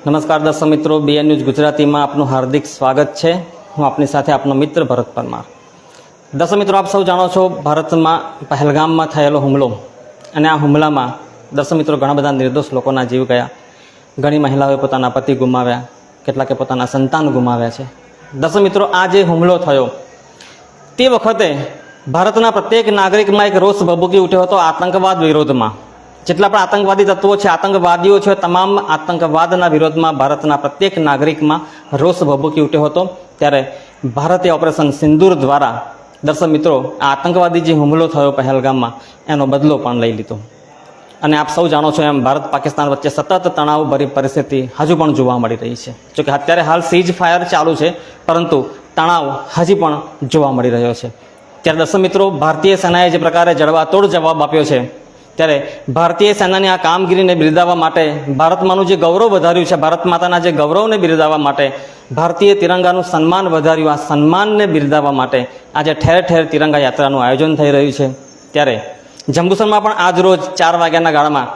નમસ્કાર દર્શક મિત્રો બીએન ન્યૂઝ ગુજરાતીમાં આપનું હાર્દિક સ્વાગત છે. હું આપની સાથે આપનો મિત્ર ભરત પરમાર. દર્શક મિત્રો, આપ સૌ જાણો છો ભારતમાં પહેલગામમાં થયેલો હુમલો. અને આ હુમલામાં દર્શક મિત્રો, ઘણા બધા નિર્દોષ લોકોના જીવ ગયા. ઘણી મહિલાઓએ પોતાના પતિ ગુમાવ્યા, કેટલાકે પોતાના સંતાન ગુમાવ્યા છે. દર્શક મિત્રો, આ જે હુમલો થયો, તે વખતે ભારતના પ્રત્યેક નાગરિકમાં એક રોષ ભભૂકી ઉઠ્યો હતો આતંકવાદ વિરોધમાં. જેટલા પણ આતંકવાદી તત્વો છે, આતંકવાદીઓ છે, તમામ આતંકવાદના વિરોધમાં ભારતના પ્રત્યેક નાગરિકમાં રોષ ભભૂકી ઉઠ્યો હતો. ત્યારે ભારતે ઓપરેશન સિંદૂર દ્વારા દર્શક મિત્રો, આ આતંકવાદી જે હુમલો થયો પહેલગામમાં, એનો બદલો પણ લઈ લીધો. અને આપ સૌ જાણો છો એમ, ભારત પાકિસ્તાન વચ્ચે સતત તણાવભરી પરિસ્થિતિ હજુ પણ જોવા મળી રહી છે. જોકે અત્યારે હાલ સીઝ ફાયર ચાલુ છે, પરંતુ તણાવ હજી પણ જોવા મળી રહ્યો છે. ત્યારે દર્શક મિત્રો, ભારતીય સેનાએ જે પ્રકારે જડબાતોડ જવાબ આપ્યો છે ત્યારે ભારતીય સેનાની આ કામગીરીને બિરદાવવા માટે ભારતમાંનું જે ગૌરવ વધાર્યું છે, ભારત માતાના જે ગૌરવને બિરદાવવા માટે ભારતીય તિરંગાનું સન્માન વધાર્યું, આ સન્માનને બિરદાવવા માટે આજે ઠેર ઠેર તિરંગા યાત્રાનું આયોજન થઈ રહ્યું છે. ત્યારે જંબુસરમાં પણ આજ રોજ ચાર વાગ્યાના ગાળામાં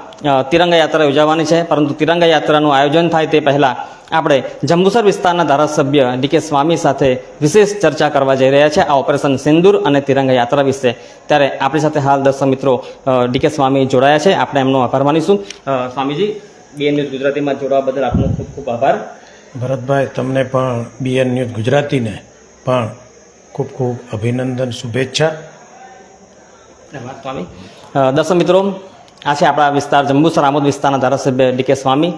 તિરંગા યાત્રા યોજાવાની છે. પરંતુ તિરંગા યાત્રાનું આયોજન થાય તે પહેલાં આપણે જંબુસર વિસ્તારના ધારાસભ્ય ડીકે સ્વામી સાથે વિશેષ ચર્ચા કરવા જઈ રહ્યા છે. આ ઓપરેશન સિંદૂર અને તિરંગા યાત્રા વિશે. ત્યારે આપણી સાથે હાલ દર્શક મિત્રો ડીકે સ્વામી જોડાયા છે. આપણે એમનો આભાર માનીશું. સ્વામીજી બીએન ન્યૂઝ ગુજરાતીમાં જોડાવા બદલ આપનો ખૂબ ખૂબ આભાર. ભરતભાઈ તમને પણ બીએન ન્યૂઝ ગુજરાતીને પણ ખૂબ ખૂબ અભિનંદન શુભેચ્છા. સ્વામી. દર્શક મિત્રો આ છે આપણા વિસ્તાર જંબુસર આમોદ વિસ્તારના ધારાસભ્ય ડીકે સ્વામી.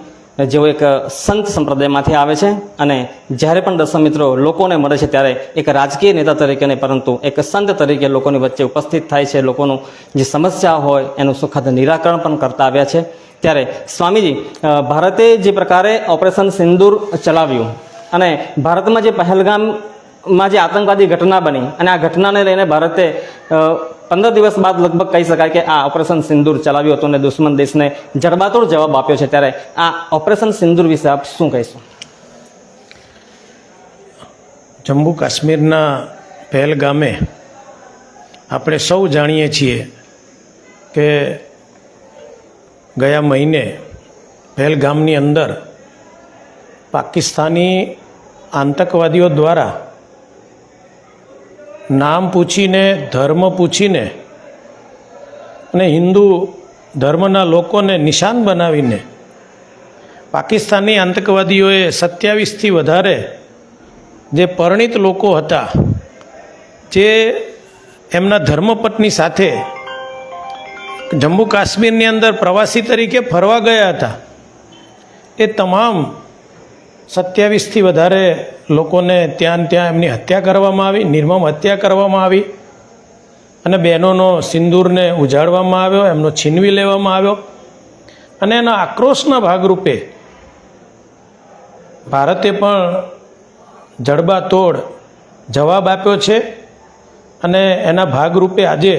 જેઓ એક સંત સંપ્રદાયમાંથી આવે છે અને જ્યારે પણ દર્શક મિત્રો લોકોને મળે છે ત્યારે એક રાજકીય નેતા તરીકે નહીં પરંતુ એક સંત તરીકે લોકોની વચ્ચે ઉપસ્થિત થાય છે. લોકોનું જે સમસ્યા હોય એનું સુખદ નિરાકરણ પણ કરતા આવ્યા છે. ત્યારે સ્વામીજી ભારતે જે પ્રકારે ઓપરેશન સિંદૂર ચલાવ્યું અને ભારતમાં જે પહેલગામમાં જે આતંકવાદી ઘટના બની અને આ ઘટનાને લઈને ભારતે પંદર દિવસ બાદ લગભગ કહી શકાય કે આ ઓપરેશન સિંદૂર ચલાવ્યું હતું અને દુશ્મન દેશને જડબાતોડ જવાબ આપ્યો છે ત્યારે આ ઓપરેશન સિંદૂર વિશે આપ શું કહીશું? જમ્મુ કાશ્મીરના પહેલગામે આપણે સૌ જાણીએ છીએ કે ગયા મહિને પહેલગામની અંદર પાકિસ્તાની આતંકવાદીઓ દ્વારા નામ પૂછીને, ધર્મ પૂછીને અને હિન્દુ ધર્મના લોકોને નિશાન બનાવીને પાકિસ્તાની આતંકવાદીઓએ સત્યાવીસથી વધારે જે પરિણિત લોકો હતા, જે એમના ધર્મપત્ની સાથે જમ્મુ કાશ્મીરની અંદર પ્રવાસી તરીકે ફરવા ગયા હતા, એ તમામ સત્યાવીસથી વધારે લોકોને ત્યાં ત્યાં એમની હત્યા કરવામાં આવી, નિર્મમ હત્યા કરવામાં આવી અને બહેનોનો સિંદૂરને ઉજાડવામાં આવ્યો, એમનો છીનવી લેવામાં આવ્યો અને એના આક્રોશના ભાગરૂપે ભારતે પણ જડબાતોડ જવાબ આપ્યો છે અને એના ભાગરૂપે આજે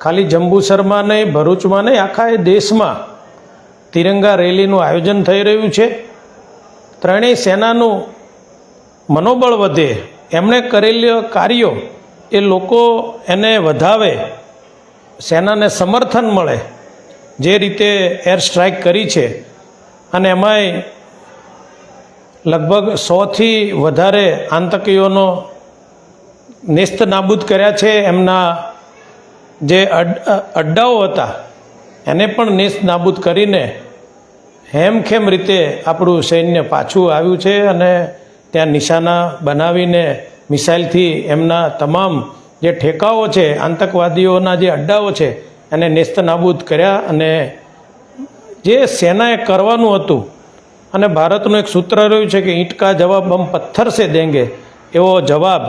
ખાલી જંબુસરમાં નહીં, ભરૂચમાં નહીં, આખા એ દેશમાં તિરંગા રેલીનું આયોજન થઈ રહ્યું છે. ત્રણેય સેનાનું મનોબળ વધે, એમણે કરેલા કાર્યો એ લોકો એને વધાવે, સેનાને સમર્થન મળે, જે રીતે એર સ્ટ્રાઇક કરી છે. અને એમાંય લગભગ સોથી વધારે આતંકીઓનો નેસ્ત નાબૂદ કર્યા છે. એમના જે અડ- અડ્ડાઓ હતા, એને પણ નેસ્ત નાબૂદ કરીને હેમખેમ રીતે આપણું સૈન્ય પાછું આવ્યું છે અને ત્યાં નિશાના બનાવીને મિસાઇલથી એમના તમામ જે ઠેકાઓ છે, આતંકવાદીઓના જે અડ્ડાઓ છે, એને નેસ્તનાબૂદ કર્યા અને જે સેનાએ કરવાનું હતું અને ભારતનું એક સૂત્ર રહ્યું છે કે ઈંટકા જવાબ બમ પથ્થર સે દેંગે એવો જવાબ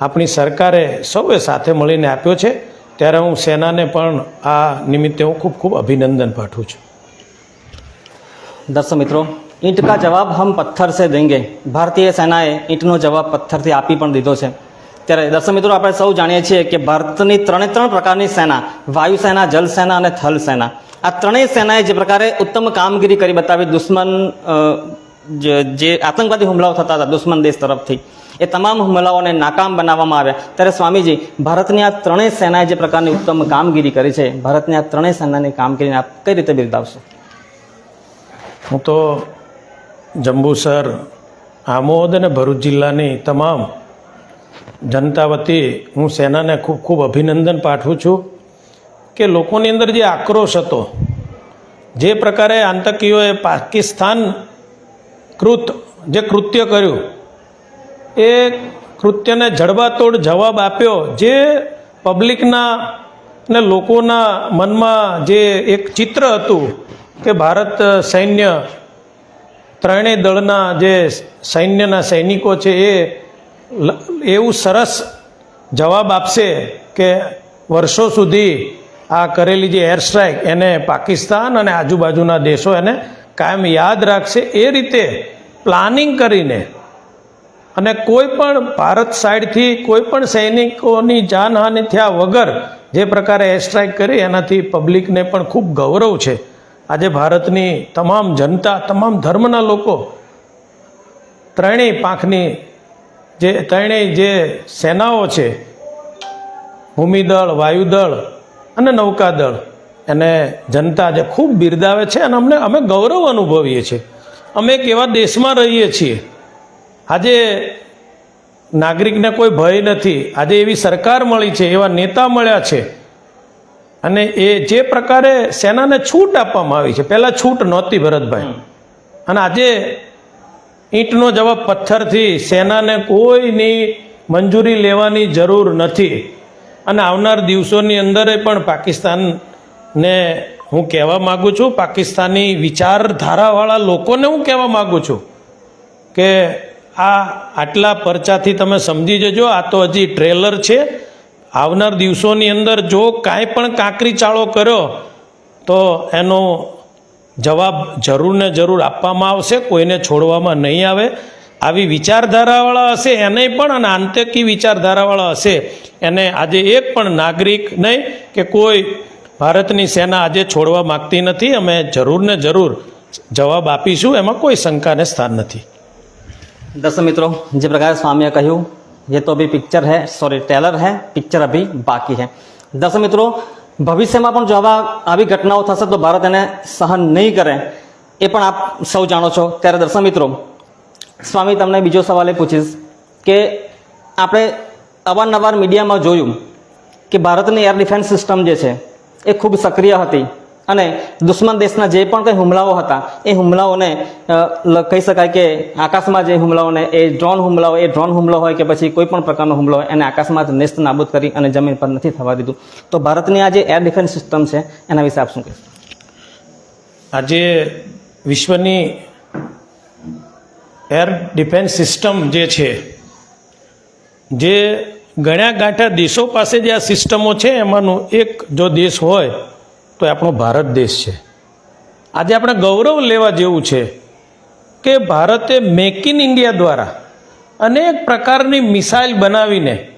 આપણી સરકારે સૌએ સાથે મળીને આપ્યો છે. ત્યારે હું સેનાને પણ આ નિમિત્તે હું ખૂબ ખૂબ અભિનંદન પાઠવું છું. દર્શક મિત્રો ઈંટ કા જવાબ હમ પથ્થર સે દેંગે. ભારતીય સેનાએ ઈંટનો જવાબ પથ્થરથી આપી પણ દીધો છે. ત્યારે દર્શક મિત્રો, આપણે સૌ જાણીએ છીએ કે ભારતની ત્રણે ત્રણ પ્રકારની સેના વાયુસેના જલસેના અને થલ સેના. આ ત્રણેય સેનાએ જે પ્રકારે ઉત્તમ કામગીરી કરી બતાવી, દુશ્મન જે- આતંકવાદી હુમલાઓ થતા હતા, દુશ્મન દેશ તરફથી, એ તમામ હુમલાઓને નાકામ બનાવવામાં આવ્યા. ત્યારે સ્વામીજી, ભારતની આ ત્રણેય સેનાએ જે પ્રકારની ઉત્તમ કામગીરી કરી છે, ભારતની આ ત્રણેય સેનાની કામગીરીને આપ કઈ રીતે બિરદાવશો? હું તો જંબુસર આમોદ અને ભરૂચ જિલ્લાની તમામ જનતા વતી હું સેનાને ખૂબ ખૂબ અભિનંદન પાઠવું છું કે લોકોની અંદર જે આક્રોશ હતો, જે પ્રકારે આતંકીઓએ પાકિસ્તાન કૃત જે કૃત્ય કર્યું, એ કૃત્યને જડબાતોડ જવાબ આપ્યો જે પબ્લિકના ને લોકોના મનમાં જે એક ચિત્ર હતું કે ભારત સૈન્ય ત્રણેય દળના જે સૈન્યના સૈનિકો છે એ એવું સરસ જવાબ આપશે કે વર્ષો સુધી આ કરેલી જે એર સ્ટ્રાઇક એને પાકિસ્તાન અને આજુબાજુના દેશો એને કાયમ યાદ રાખશે. એ રીતે પ્લાનિંગ કરીને અને કોઈ પણ ભારત સાઈડથી કોઈ પણ સૈનિકોની જાનહાનિ થયા વગર જે પ્રકારે એર સ્ટ્રાઇક કરી, એનાથી પબ્લિકને પણ ખૂબ ગૌરવ છે. આજે ભારતની તમામ જનતા, તમામ ધર્મના લોકો ત્રણેય પાંખની જે, ત્રણેય જે સેનાઓ છે, ભૂમિદળ, વાયુદળ અને નૌકાદળ, એને જનતા જે ખૂબ બિરદાવે છે અને અમને, અમે ગૌરવ અનુભવીએ છીએ. અમે એક એવા દેશમાં રહીએ છીએ. આજે નાગરિકને કોઈ ભય નથી. આજે એવી સરકાર મળી છે, એવા નેતા મળ્યા છે. અને એ જે પ્રકારે સેનાને છૂટ આપવામાં આવી છે પહેલાં છૂટ નહોતી ભરતભાઈ. અને આજે ઈંટનો જવાબ પથ્થરથી સેનાને કોઈની મંજૂરી લેવાની જરૂર નથી. અને આવનાર દિવસોની અંદરે પણ પાકિસ્તાનને હું કહેવા માગું છું પાકિસ્તાની વિચારધારાવાળા લોકોને હું કહેવા માગું છું કે આ આટલા પરચાથી તમે સમજી જજો આ તો હજી ટ્રેલર છે. આવનાર દિવસોની અંદર જો કાંઈ પણ કાંકરી ચાળો કર્યો, તો એનો જવાબ જરૂર ને જરૂર આપવામાં આવશે, કોઈને છોડવામાં નહીં આવે. આવી વિચારધારાવાળા હશે એને પણ અને આંતકી વિચારધારાવાળા હશે એને આજે એક પણ નાગરિક નહીં કે કોઈ ભારતની સેના આજે છોડવા માગતી નથી, અમે જરૂર ને જરૂર જવાબ આપીશું, એમાં કોઈ શંકાને સ્થાન નથી. દર્શક મિત્રો, જે પ્રકારે સ્વામીએ કહ્યું ये तो अभी पिक्चर है सॉरी ट्रेलर है पिक्चर अभी बाकी है દર્શક મિત્રો ભવિષ્યમાં પણ જો આવા આવી ઘટનાઓ થશે તો ભારત એને સહન નહીં કરે એ પણ આપ સૌ જાણો છો ત્યારે દર્શક મિત્રો સ્વામી તમને બીજો સવાલ એ પૂછીશ કે આપણે અવારનવાર મીડિયામાં જોયું કે ભારતની એર ડિફેન્સ સિસ્ટમ જે છે એ ખૂબ સક્રિય હતી અને દુશ્મન દેશના જે પણ કંઈ હુમલાઓ હતા, એ હુમલાઓને કહી શકાય કે આકાશમાં જે હુમલાઓને, એ ડ્રોન હુમલાઓ, એ ડ્રોન હુમલો હોય કે પછી કોઈ પણ પ્રકારનો હુમલો હોય, એને આકાશમાં જ નેસ્ત નાબૂદ કરી અને જમીન પર નથી થવા દીધું. તો ભારતની આ જે એર ડિફેન્સ સિસ્ટમ છે, એના વિશે આપ શું કહેશો? આજે વિશ્વની એર ડિફેન્સ સિસ્ટમ જે છે, જે ગણ્યા ગાંઠા દેશો પાસે જે આ સિસ્ટમો છે, એમાંનું એક જો દેશ હોય તો એ આપણો ભારત દેશ છે. આજે આપણે ગૌરવ લેવા જેવું છે કે ભારતે મેક ઇન ઇન્ડિયા દ્વારા અનેક પ્રકારની મિસાઇલ બનાવીને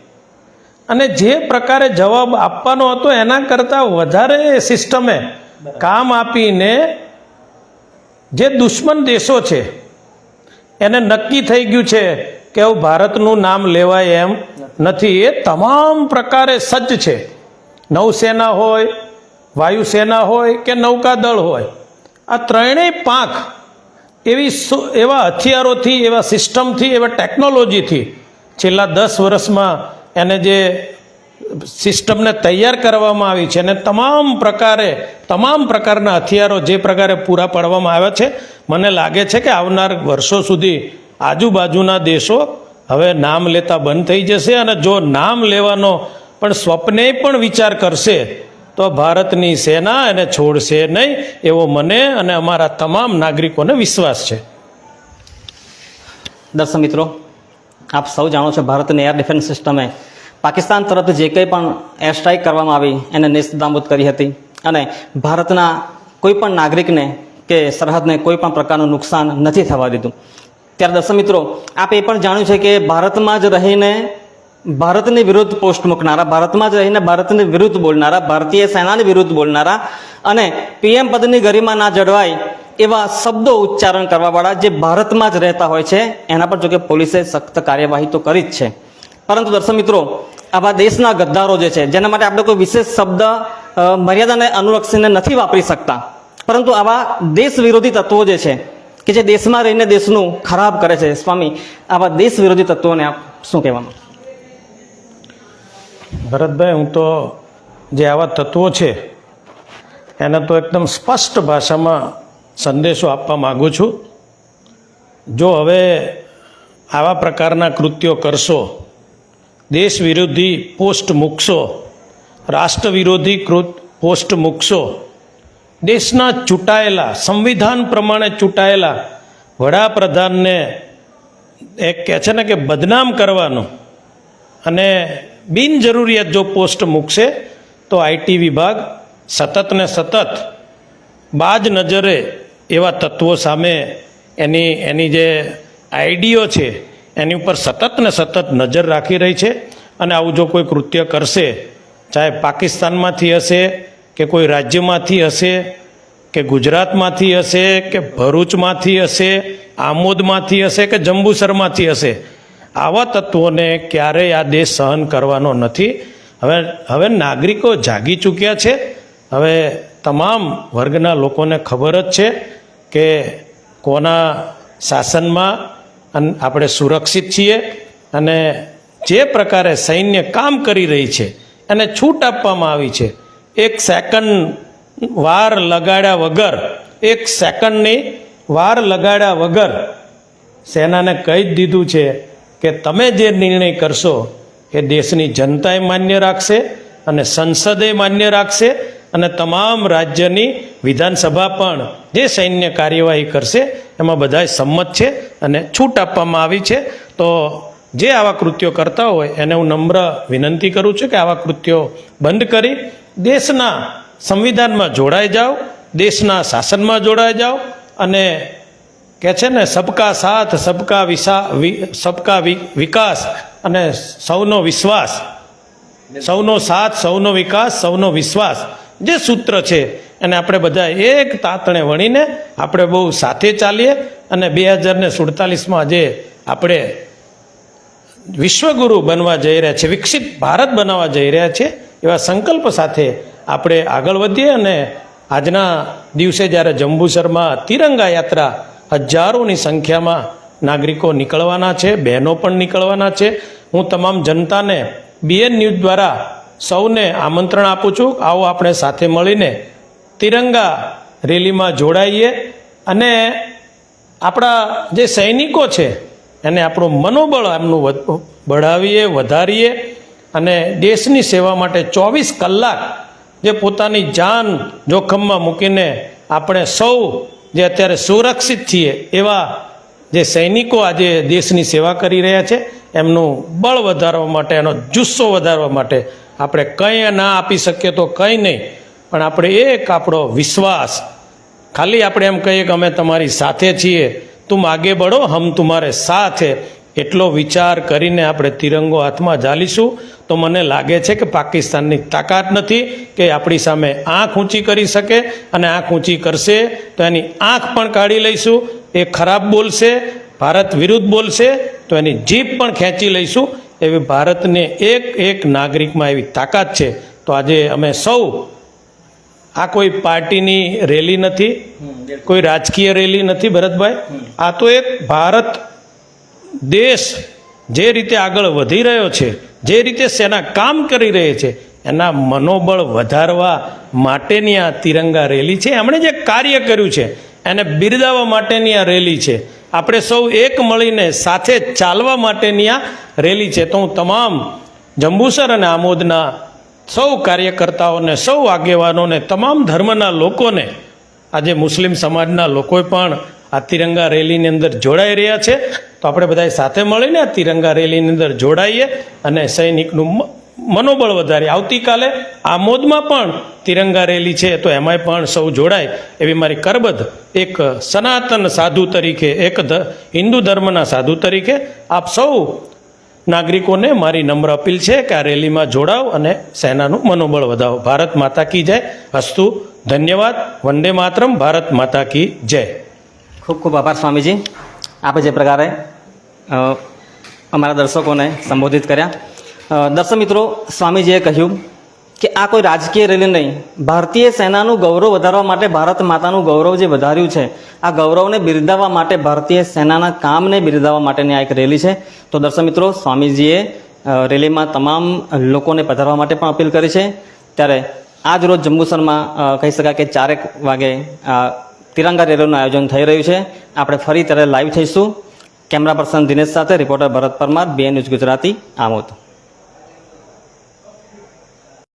અને જે પ્રકારે જવાબ આપવાનો હતો એના કરતાં વધારે સિસ્ટમે કામ આપીને જે દુશ્મન દેશો છે એને નક્કી થઈ ગયું છે કે હું ભારતનું નામ લેવાય એમ નથી. એ તમામ પ્રકારે સજ્જ છે. નૌસેના હોય વાયુસેના હોય કે નૌકાદળ હોય, આ ત્રણેય પાંખ એવી એવા હથિયારોથી, એવા સિસ્ટમથી, એવા ટેકનોલોજીથી છેલ્લા દસ વર્ષમાં એને જે સિસ્ટમને તૈયાર કરવામાં આવી છે અને તમામ પ્રકારે, તમામ પ્રકારના હથિયારો જે પ્રકારે પૂરા પાડવામાં આવ્યા છે, મને લાગે છે કે આવનાર વર્ષો સુધી આજુબાજુના દેશો હવે નામ લેતા બંધ થઈ જશે અને જો નામ લેવાનો પણ સ્વપ્ને પણ વિચાર કરશે તો ભારતની સેના એને છોડશે નહીં, એવો મને અને અમારા તમામ નાગરિકોને વિશ્વાસ છે. દર્શક મિત્રો, આપ સૌ જાણો છો ભારતની એર ડિફેન્સ સિસ્ટમે પાકિસ્તાન તરફ જે કંઈ પણ એર સ્ટ્રાઇક કરવામાં આવી, એને નિસ્તનાબૂદ કરી હતી. અને ભારતના કોઈ પણ નાગરિકને કે સરહદને કોઈ પણ પ્રકારનું નુકસાન નથી થવા દીધું. ત્યારે દર્શક મિત્રો, આપ એ પણ જાણ્યું છે કે ભારતમાં જ રહીને ભારતની વિરુદ્ધ પોસ્ટ મૂકનારા, ભારતમાં જ રહીને ભારતની વિરુદ્ધ બોલનારા, ભારતીય સેનાની વિરુદ્ધ બોલનારા અને પીએમ પદની ગરિમા ના જળવાય એવા શબ્દો ઉચ્ચારણ કરવાવાળા જે ભારતમાં જ રહેતા હોય છે, એના પર જોકે પોલીસે સખ્ત કાર્યવાહી તો કરી જ છે. પરંતુ દર્શક મિત્રો, આવા દેશના ગદ્દારો જે છે, જેના માટે આપણે કોઈ વિશેષ શબ્દ મર્યાદાને અનુલક્ષીને નથી વાપરી શકતા, પરંતુ આવા દેશ વિરોધી તત્વો જે છે, કે જે દેશમાં રહીને દેશનું ખરાબ કરે છે, સ્વામી, આવા દેશ વિરોધી તત્વોને આપ શું કહેવાનું ભરતભાઈ, હું તો જે આવા તત્વો છે, એને તો એકદમ સ્પષ્ટ ભાષામાં સંદેશો આપવા માગું છું. જો હવે આવા પ્રકારના કૃત્યો કરશો, દેશ વિરોધી પોસ્ટ મૂકશો, રાષ્ટ્ર વિરોધી કૃત પોસ્ટ મૂકશો, દેશના ચૂંટાયેલા, સંવિધાન પ્રમાણે ચૂંટાયેલા વડાપ્રધાનને એક કહે છે ને કે બદનામ કરવાનું અને બિનજરૂરિયાત જો પોસ્ટ મૂકશે, તો આઈટી વિભાગ સતત ને સતત બાજ નજરે એવા તત્વો સામે એની એની જે આઈડીઓ છે, એની ઉપર સતત ને સતત નજર રાખી રહી છે. અને આવું જો કોઈ કૃત્ય કરશે, ચાહે પાકિસ્તાનમાંથી હશે, કે કોઈ રાજ્યમાંથી હશે, કે ગુજરાતમાંથી હશે, કે ભરૂચમાંથી હશે, આમોદમાંથી હશે, કે જંબુસરમાંથી હશે આવા તત્વોને ક્યારેય આ દેશ સહન કરવાનો નથી. હવે હવે નાગરિકો જાગી ચૂક્યા છે. હવે તમામ વર્ગના લોકોને ખબર જ છે કે કોના શાસનમાં આપણે સુરક્ષિત છીએ અને જે પ્રકારે સૈન્ય કામ કરી રહી છે એને છૂટ આપવામાં આવી છે. એક સેકન્ડ વાર લગાડ્યા વગર, એક સેકન્ડની વાર લગાડ્યા વગર સેનાને કહી જ દીધું છે કે તમે જે નિર્ણય કરશો, એ દેશની જનતાએ માન્ય રાખશે અને સંસદે માન્ય રાખશે અને તમામ રાજ્યની વિધાનસભા પણ જે સૈન્ય કાર્યવાહી કરશે, એમાં બધાય સંમત છે અને છૂટ આપવામાં આવી છે. તો જે આવા કૃત્યો કરતા હોય, એને હું નમ્ર વિનંતી કરું છું કે આવા કૃત્યો બંધ કરી, દેશના સંવિધાનમાં જોડાઈ જાઓ, દેશના શાસનમાં જોડાઈ જાઓ અને કે છે ને, સબકા સાથ, સબકા વિસા સબકા વિકાસ અને સૌનો વિશ્વાસ. સૌનો સાથ, સૌનો વિકાસ, સૌનો વિશ્વાસ. જે સૂત્ર છે, એને આપણે બધા એક તાતણે વણીને આપણે બહુ સાથે ચાલીએ અને બે હજાર ને સુડતાલીસમાં જે આપણે વિશ્વગુરુ બનવા જઈ રહ્યા છે વિકસિત ભારત બનાવવા જઈ રહ્યા છે એવા સંકલ્પ સાથે આપણે આગળ વધીએ અને આજના દિવસે જ્યારે જંબુસરમાં તિરંગા યાત્રા હજારોની સંખ્યામાં નાગરિકો નીકળવાના છે, બહેનો પણ નીકળવાના છે. હું તમામ જનતાને બીએન ન્યૂઝ દ્વારા સૌને આમંત્રણ આપું છું. આવો આપણે સાથે મળીને તિરંગા રેલીમાં જોડાઈએ અને આપણા જે સૈનિકો છે, એને આપણું મનોબળ એમનું બઢાવીએ, વધારીએ અને દેશની સેવા માટે ચોવીસ કલાક જે પોતાની જાન જોખમમાં મૂકીને આપણે સૌ જે અત્યારે સુરક્ષિત છીએ એવા જે સૈનિકો આજે દેશની સેવા કરી રહ્યા છે, એમનું બળ વધારવા માટે, એનો જુસ્સો વધારવા માટે આપણે કંઈ ના આપી શકીએ તો કંઈ નહીં. પણ આપણે એક આપણો વિશ્વાસ, ખાલી આપણે એમ કહીએ કે અમે તમારી સાથે છીએ, તું આગે બળો, હમ તુમારે સાથ. એટલો વિચાર કરીને આપણે તિરંગો હાથમાં ઝાલીશું તો મને લાગે છે કે પાકિસ્તાનની તાકાત નથી કે આપણી સામે આંખ ઊંચી કરી શકે અને આંખ ઊંચી કરશે તો એની આંખ પણ કાઢી લઈશું. એ ખરાબ બોલશે ભારત વિરુદ્ધ બોલશે તો એની જીભ પણ ખેંચી લઈશું. એવી ભારતને એક એક નાગરિકમાં એવી તાકાત છે. તો આજે અમે સૌ આ કોઈ પાર્ટીની રેલી નથી કોઈ રાજકીય રેલી નથી ભરતભાઈ. આ તો એક ભારત દેશ જે રીતે આગળ વધી રહ્યો છે, જે રીતે સેના કામ કરી રહી છે, એના મનોબળ વધારવા માટેની આ તિરંગા રેલી છે. એમણે જે કાર્ય કર્યું છે, એને બિરદાવવા માટેની આ રેલી છે. આપણે સૌ એક મળીને સાથે ચાલવા માટેની આ રેલી છે. તો હું તમામ જંબુસર અને આમોદના સૌ કાર્યકર્તાઓને, સૌ આગેવાનોને, તમામ ધર્મના લોકોને, આજે મુસ્લિમ સમાજના લોકોએ પણ આ તિરંગા રેલીની અંદર જોડાઈ રહ્યા છે. તો આપણે બધા સાથે મળીને આ તિરંગા રેલીની અંદર જોડાઈએ અને સૈનિકનું મનોબળ વધારીએ આવતીકાલે આમોદમાં પણ તિરંગા રેલી છે, તો એમાંય પણ સૌ જોડાય. એવી મારી કરબદ્ધ એક સનાતન સાધુ તરીકે, એક હિન્દુ ધર્મના સાધુ તરીકે આપ સૌ નાગરિકોને મારી નમ્ર અપીલ છે કે આ રેલીમાં જોડાવ અને સેનાનું મનોબળ વધાવો. ભારત માતા કી જય. હસ્તુ ધન્યવાદ. વંદે માતરમ. ભારત માતા કી જય. ખૂબ ખૂબ આભાર સ્વામીજી. આપે જે પ્રકારે અમારા દર્શકોને સંબોધિત કર્યા. દર્શક મિત્રો, સ્વામીજીએ કહ્યું કે આ કોઈ રાજકીય રેલી નહીં. ભારતીય સેનાનું ગૌરવ વધારવા માટે ભારત માતાનું ગૌરવ જે વધાર્યું છે, આ ગૌરવને બિરદાવવા માટે ભારતીય સેનાના કામને બિરદાવવા માટેની આ એક રેલી છે. તો દર્શક મિત્રો, સ્વામીજીએ રેલીમાં તમામ લોકોને પધારવા માટે પણ અપીલ કરી છે. ત્યારે આજ રોજ જંબુસરમાં કહી શકાય કે ચારેક વાગે તિરંગા રેલીનું આયોજન થઈ રહ્યું છે. આપણે ફરી ત્યારે લાઈવ થઈશું. કેમેરા પર્સન દિનેશ સાથે રિપોર્ટર ભરત પરમાર બે ન્યૂઝ ગુજરાતી આમોદ.